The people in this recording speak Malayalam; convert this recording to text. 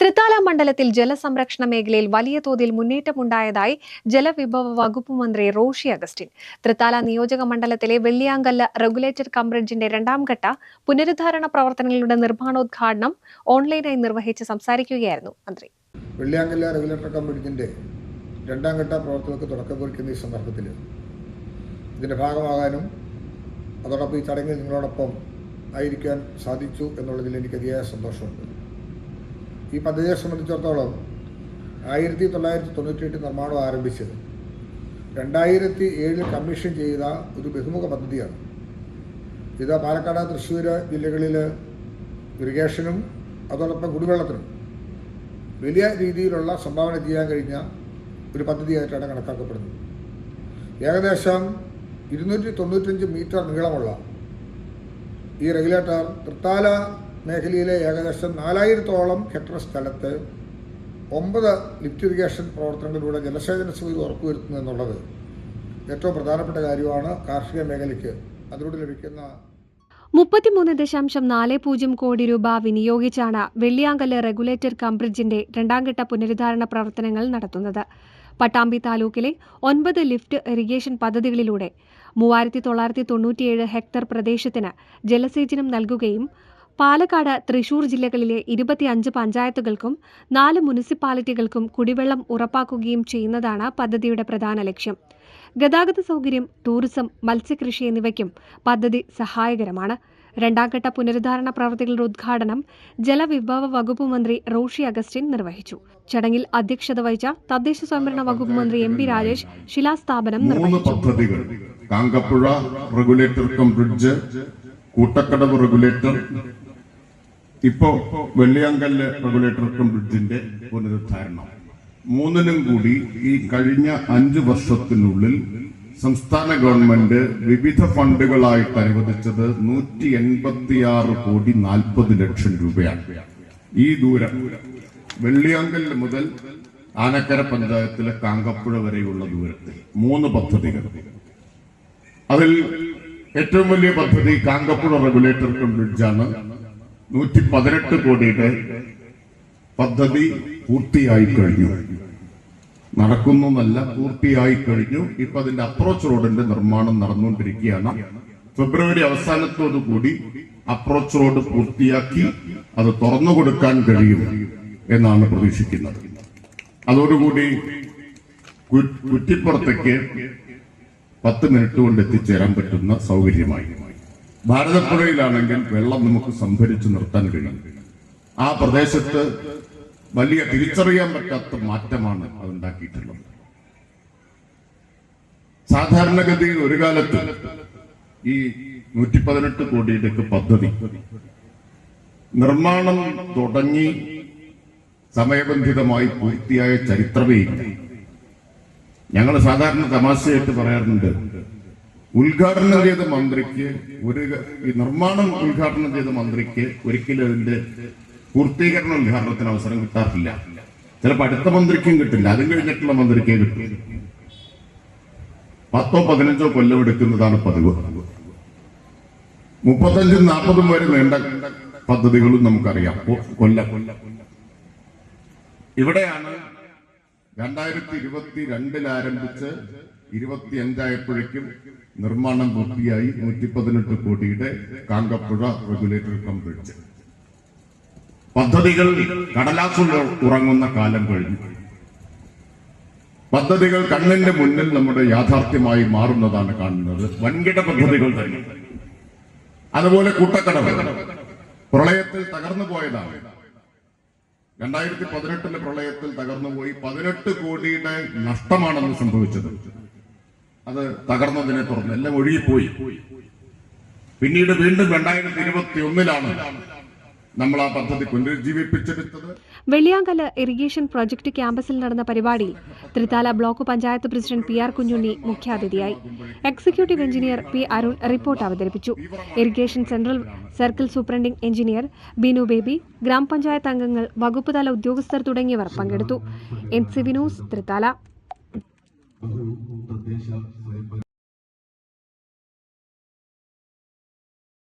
തൃത്താല മണ്ഡലത്തിൽ ജലസംരക്ഷണ മേഖലയിൽ വലിയ തോതിൽ മുന്നേറ്റമുണ്ടായതായി ജലവിഭവ വകുപ്പ് മന്ത്രി റോഷി അഗസ്റ്റിൻ. തൃത്താല നിയോജക മണ്ഡലത്തിലെ വെള്ളിയാങ്കല്ല് റെഗുലേറ്റഡ് കം ബ്രിഡ്ജിന്റെ രണ്ടാം ഘട്ട പുനരുദ്ധാരണ പ്രവർത്തനങ്ങളുടെ നിർമ്മാണോദ്ഘാടനം ഓൺലൈനായി നിർവഹിച്ച് സംസാരിക്കുകയായിരുന്നു മന്ത്രി. വെള്ളിയാങ്കല്ല റെഗുലേറ്റർ കം ബ്രിഡ്ജിന്റെ രണ്ടാം ഘട്ട പ്രവർത്തനങ്ങൾക്ക് തുടക്കം കുറിക്കുന്ന ഈ സന്ദർഭത്തിൽ ഇതിന്റെ ഭാഗമാകാനും അതോടൊപ്പം ഈ ചടങ്ങിൽ നിങ്ങളോടൊപ്പം ആയിരിക്കാൻ സാധിച്ചു എന്നുള്ളതിൽ എനിക്ക് അതിയായ സന്തോഷമുണ്ട്. ഈ പദ്ധതിയെ സംബന്ധിച്ചിടത്തോളം ആയിരത്തി തൊള്ളായിരത്തി തൊണ്ണൂറ്റിയെട്ട് നിർമ്മാണം ആരംഭിച്ചത് രണ്ടായിരത്തി ഏഴിൽ കമ്മീഷൻ ചെയ്ത ഒരു ബഹുമുഖ പദ്ധതിയാണ്. ഇത് പാലക്കാട് തൃശ്ശൂർ ജില്ലകളിൽ ഇറിഗേഷനും അതോടൊപ്പം കുടിവെള്ളത്തിനും വലിയ രീതിയിലുള്ള സംഭാവന ചെയ്യാൻ കഴിഞ്ഞ ഒരു പദ്ധതിയായിട്ടാണ് കണക്കാക്കപ്പെടുന്നത്. ഏകദേശം ഇരുന്നൂറ്റി തൊണ്ണൂറ്റഞ്ച് മീറ്റർ നീളമുള്ള ഈ റെഗുലേറ്റർ തൃത്താല മേഖലയിലെ ഏകദേശം നാലായിരത്തോളം ഹെക്ടർ സ്ഥലത്ത് ഒമ്പത് ലിഫ്റ്റ് ഇറിഗേഷൻ പ്രവർത്തനങ്ങളിലൂടെ ജലസേചന സൗകര്യം ഉറപ്പുവരുത്തുന്നു എന്നുള്ളത് ഏറ്റവും പ്രധാനപ്പെട്ട കാര്യമാണ് കാർഷിക മേഖലയ്ക്ക് അതിലൂടെ ലഭിക്കുന്ന മുപ്പത്തിമൂന്ന് ദശാംശം നാല് പൂജ്യം കോടി രൂപ വിനിയോഗിച്ചാണ് വെള്ളിയാങ്കല്ല് റെഗുലേറ്റർ കംബ്രിഡ്ജിന്റെ രണ്ടാം രണ്ടാംഘട്ട പുനരുദ്ധാരണ പ്രവർത്തനങ്ങൾ നടത്തുന്നത്. പട്ടാമ്പി താലൂക്കിലെ ഒൻപത് ലിഫ്റ്റ് ഇറിഗേഷൻ പദ്ധതികളിലൂടെ മൂവായിരത്തി തൊള്ളായിരത്തി തൊണ്ണൂറ്റിയേഴ് ഹെക്ടർ പ്രദേശത്തിന് ജലസേചനം നൽകുകയും പാലക്കാട് തൃശൂർ ജില്ലകളിലെ ഇരുപത്തിയഞ്ച് പഞ്ചായത്തുകൾക്കും നാല് മുനിസിപ്പാലിറ്റികൾക്കും കുടിവെള്ളം ഉറപ്പാക്കുകയും ചെയ്യുന്നതാണ് പദ്ധതിയുടെ പ്രധാന ലക്ഷ്യം. ഗതാഗത സൗകര്യം ടൂറിസം മത്സ്യകൃഷി എന്നിവയ്ക്കും പദ്ധതി സഹായകരമാണ്. രണ്ടാംഘട്ട പുനരുദ്ധാരണ പ്രവൃത്തികളുടെ ഉദ്ഘാടനം ജലവിഭവ വകുപ്പ് മന്ത്രി റോഷി അഗസ്റ്റിൻ നിർവഹിച്ചു. ചടങ്ങിൽ അധ്യക്ഷത വഹിച്ച തദ്ദേശ സ്വയംഭരണ വകുപ്പ് മന്ത്രി എം പി രാജേഷ് ശിലാസ്ഥാപനം നിർവഹിച്ചു. Kankappuzha regulator cum bridge Koottakkadavu regulator ഇപ്പോ വെള്ളിയാങ്കല്ല് റെഗുലേറ്റർ കം ബ്രിഡ്ജിന്റെ പുനരുദ്ധാരണം. മൂന്നിനും കൂടി ഈ കഴിഞ്ഞ അഞ്ചു വർഷത്തിനുള്ളിൽ സംസ്ഥാന ഗവൺമെന്റ് വിവിധ ഫണ്ടുകളായിട്ട് അനുവദിച്ചത് നൂറ്റി എൺപത്തിയാറ് കോടി നാൽപ്പത് ലക്ഷം രൂപയാണ്. ഈ ദൂരം വെള്ളിയാങ്കൽ മുതൽ ആനക്കര പഞ്ചായത്തിലെ കാങ്കപ്പുഴ വരെയുള്ള ദൂരത്തിൽ മൂന്ന് പദ്ധതികൾ. അതിൽ ഏറ്റവും വലിയ പദ്ധതി കാങ്കപ്പുഴ റെഗുലേറ്റർ ബ്രിഡ്ജാണ് നൂറ്റി പതിനെട്ട് കോടിയുടെ പദ്ധതി പൂർത്തിയായി കഴിഞ്ഞു. നടക്കുന്നു എന്നല്ല പൂർത്തിയായി കഴിഞ്ഞു. ഇപ്പൊ അതിന്റെ അപ്രോച്ച് റോഡിന്റെ നിർമ്മാണം നടന്നുകൊണ്ടിരിക്കുകയാണ്. ഫെബ്രുവരി അവസാനത്തോടു കൂടി അപ്രോച്ച് റോഡ് പൂർത്തിയാക്കി അത് തുറന്നു കൊടുക്കാൻ കഴിയും എന്നാണ് പ്രതീക്ഷിക്കുന്നത്. അതോടുകൂടി കുറ്റിപ്പുറത്തേക്ക് പത്ത് മിനിറ്റ് കൊണ്ട് എത്തിച്ചേരാൻ പറ്റുന്ന സൗകര്യമായി. ഭാരതപ്പുഴയിലാണെങ്കിൽ വെള്ളം നമുക്ക് സംഭരിച്ചു നിർത്താൻ കഴിയും. ആ പ്രദേശത്ത് വലിയ തിരിച്ചറിയാൻ പറ്റാത്ത മാറ്റമാണ് അതുണ്ടാക്കിയിട്ടുള്ളത്. സാധാരണഗതിയിൽ ഒരു കാലത്ത് ഈ നൂറ്റി പതിനെട്ട് കോടിയുടെ പദ്ധതി നിർമ്മാണം തുടങ്ങി സമയബന്ധിതമായി പൂർത്തിയായ ചരിത്രമേ ഞങ്ങൾ സാധാരണ തമാശയായിട്ട് പറയാറുണ്ട് ഉദ്ഘാടനം ചെയ്ത മന്ത്രിക്ക് ഒരു ഈ നിർമ്മാണം ഉദ്ഘാടനം ചെയ്ത മന്ത്രിക്ക് ഒരിക്കലും അതിന്റെ പൂർത്തീകരണ ഉദ്ഘാടനത്തിന് അവസരം കിട്ടാറില്ല. ചിലപ്പോൾ അടുത്ത മന്ത്രിക്കും കിട്ടില്ല. അതും കഴിഞ്ഞിട്ടുള്ള മന്ത്രിക്കേ കിട്ടും പത്തോ പതിനഞ്ചോ കൊല്ലം എടുക്കുന്നതാണ് പതിവ്. മുപ്പത്തഞ്ചും നാൽപ്പതും വരെ നീണ്ട പദ്ധതികളും നമുക്കറിയാം. കൊല്ല കൊല്ലം. ഇവിടെയാണ് രണ്ടായിരത്തി ഇരുപത്തി രണ്ടിൽ ആരംഭിച്ച് ഇരുപത്തി അഞ്ചായപ്പോഴേക്കും നിർമ്മാണം പൂർത്തിയായി നൂറ്റി പതിനെട്ട് കോടിയുടെ കാങ്കപ്പുഴ റെഗുലേറ്റർ കം ബ്രിഡ്ജ് പദ്ധതികൾ കടലാസുകൾ ഉറങ്ങുന്ന കാലം കഴിഞ്ഞു. പദ്ധതികൾ കണ്ണിന്റെ മുന്നിൽ നമ്മുടെ യാഥാർത്ഥ്യമായി മാറുന്നതാണ് കാണുന്നത്. വൻകിട പദ്ധതികൾ തന്നെ. അതുപോലെ കൂട്ടക്കടവ്. പ്രളയത്തിൽ തകർന്നു പോയതാണ്. രണ്ടായിരത്തി പതിനെട്ടിലെ പ്രളയത്തിൽ തകർന്നുപോയി പതിനെട്ട് കോടിയുടെ നഷ്ടമാണെന്ന് സംഭവിച്ചത്. അത് തകർന്നതിനെ തുടർന്ന് എല്ലാം ഒഴുകിപ്പോയി. പിന്നീട് വീണ്ടും രണ്ടായിരത്തി ഇരുപത്തി ഒന്നിലാണ് നമ്മൾ ആ പദ്ധതി പുനരുജ്ജീവിപ്പിച്ചെടുത്തത്. വെള്ളിയാങ്കല്ല് ഇറിഗേഷൻ പ്രൊജക്ട് ക്യാമ്പസിൽ നടന്ന പരിപാടിയിൽ Thrithala block panchayat president P R Kunhunni മുഖ്യാതിഥിയായി. Executive engineer P Arun report അവതരിപ്പിച്ചു. Irrigation central circle superintending engineer Binu Baby ഗ്രാമപഞ്ചായത്ത് അംഗങ്ങൾ വകുപ്പ് തല ഉദ്യോഗസ്ഥർ തുടങ്ങിയവർ പങ്കെടുത്തു. എൻ സി വിനൂസ് ಅದು ಉತ್ತೇಶ ಸ್ವಯಂ